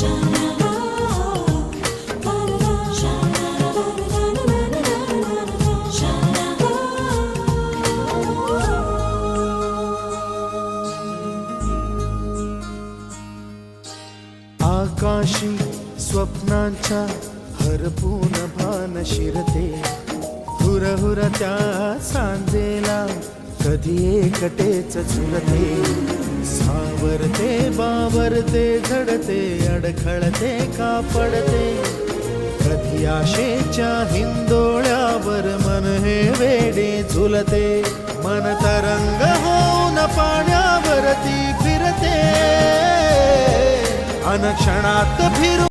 आकाशी स्वप्नांच्या हरपून भान शिरते. हुर हुर त्या सांजेला कधी एकटेच झुलते. सावरते बावरते झडते अडखळते का पडते कधी आशेच्या हिंदोळ्यावर मन हे वेडे झुलते. मन तरंग होऊन पाण्यावरती फिरते. अनक्षणात फिरू